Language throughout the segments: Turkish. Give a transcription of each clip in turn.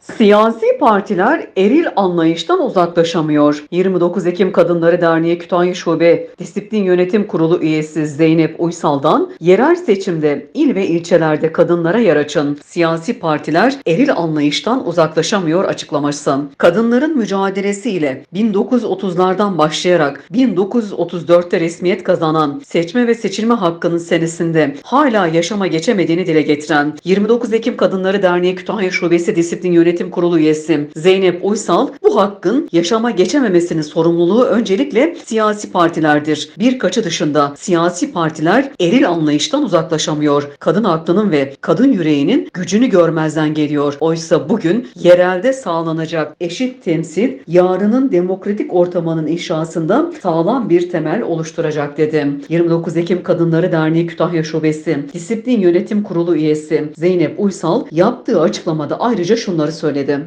Siyasi partiler eril anlayıştan uzaklaşamıyor. 29 Ekim Kadınları Derneği Kütahya Şube Disiplin Yönetim Kurulu üyesi Zeynep Uysal'dan yerel seçimde il ve ilçelerde kadınlara yer açın. Siyasi partiler eril anlayıştan uzaklaşamıyor açıklaması. Kadınların mücadelesiyle 1930'lardan başlayarak 1934'te resmiyet kazanan seçme ve seçilme hakkının senesinde hala yaşama geçemediğini dile getiren 29 Ekim Kadınları Derneği Kütahya Şubesi Disiplin Yönetim Kurulu üyesi Zeynep Uysal bu hakkın yaşama geçememesinin sorumluluğu öncelikle siyasi partilerdir. Birkaçı dışında siyasi partiler eril anlayıştan uzaklaşamıyor. Kadın aklının ve kadın yüreğinin gücünü görmezden geliyor. Oysa bugün yerelde sağlanacak eşit temsil yarının demokratik ortamının inşasında sağlam bir temel oluşturacak dedi. 29 Ekim Kadınları Derneği Kütahya Şubesi Disiplin Yönetim Kurulu üyesi Zeynep Uysal yaptığı açıklamada ayrıca şunları söyledi.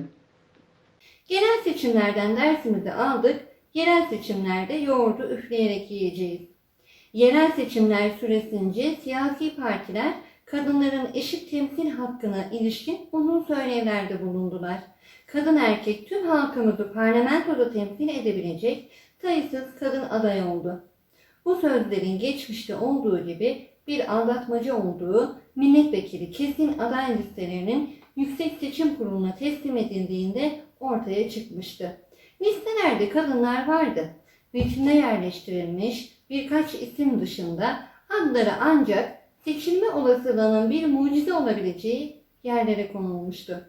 Genel seçimlerden dersimizi aldık. Yerel seçimlerde yoğurdu üfleyerek yiyeceğiz. Yerel seçimler süresince siyasi partiler kadınların eşit temsil hakkına ilişkin uzun söylevlerde bulundular. Kadın erkek tüm halkımızı parlamentoda temsil edebilecek sayısız kadın aday oldu. Bu sözlerin geçmişte olduğu gibi bir aldatmacı olduğu milletvekili kesin aday listelerinin Yüksek Seçim Kurulu'na teslim edildiğinde ortaya çıkmıştı. Listelerde kadınlar vardı. Vitrine yerleştirilmiş birkaç isim dışında adları ancak seçilme olasılığının bir mucize olabileceği yerlere konulmuştu.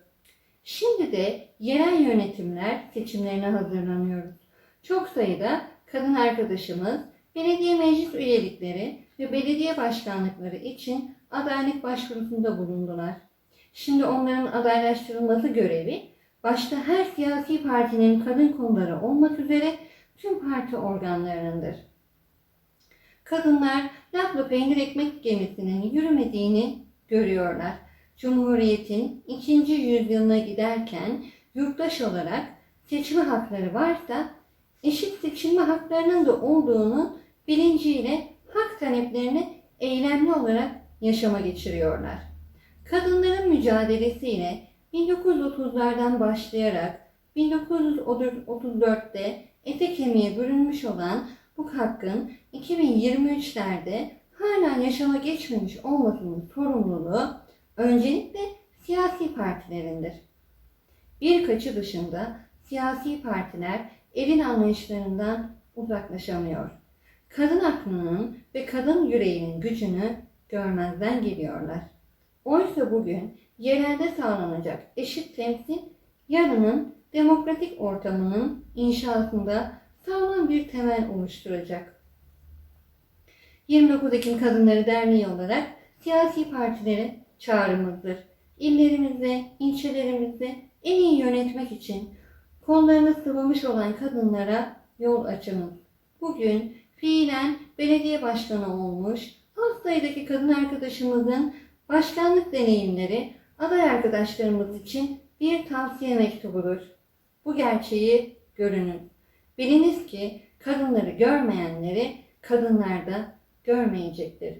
Şimdi de yerel yönetimler seçimlerine hazırlanıyoruz. Çok sayıda kadın arkadaşımız belediye meclis üyelikleri ve belediye başkanlıkları için adaylık başvurusunda bulundular. Şimdi onların adaylaştırılması görevi başta her siyasi partinin kadın konuları olmak üzere tüm parti organlarındır. Kadınlar lafla peynir ekmek gemisinin yürümediğini görüyorlar. Cumhuriyetin ikinci yüzyılına giderken yurttaş olarak seçme hakları varsa eşit seçilme haklarının da olduğunu bilinciyle hak taleplerini eylemli olarak yaşama geçiriyorlar. Kadınların mücadelesiyle 1930'lardan başlayarak 1934'te ete kemiğe bürünmüş olan bu hakkın 2023'lerde hala yaşama geçmemiş olmasının sorumluluğu öncelikle siyasi partilerindir. Birkaçı dışında siyasi partiler evin anlayışlarından uzaklaşamıyor. Kadın aklının ve kadın yüreğinin gücünü görmezden geliyorlar. Oysa bugün yerelde sağlanacak eşit temsil yarının demokratik ortamının inşasında sağlam bir temel oluşturacak. 29 Ekim Kadınları Derneği olarak siyasi partilere çağrımızdır. İllerimizde, ilçelerimizde en iyi yönetmek için kollarını sıvamış olan kadınlara yol açınız. Bugün fiilen belediye başkanı olmuş, az sayıdaki kadın arkadaşımızın başkanlık deneyimleri aday arkadaşlarımız için bir tavsiye mektubudur. Bu gerçeği görünün. Biliniz ki kadınları görmeyenleri kadınlar da görmeyecektir.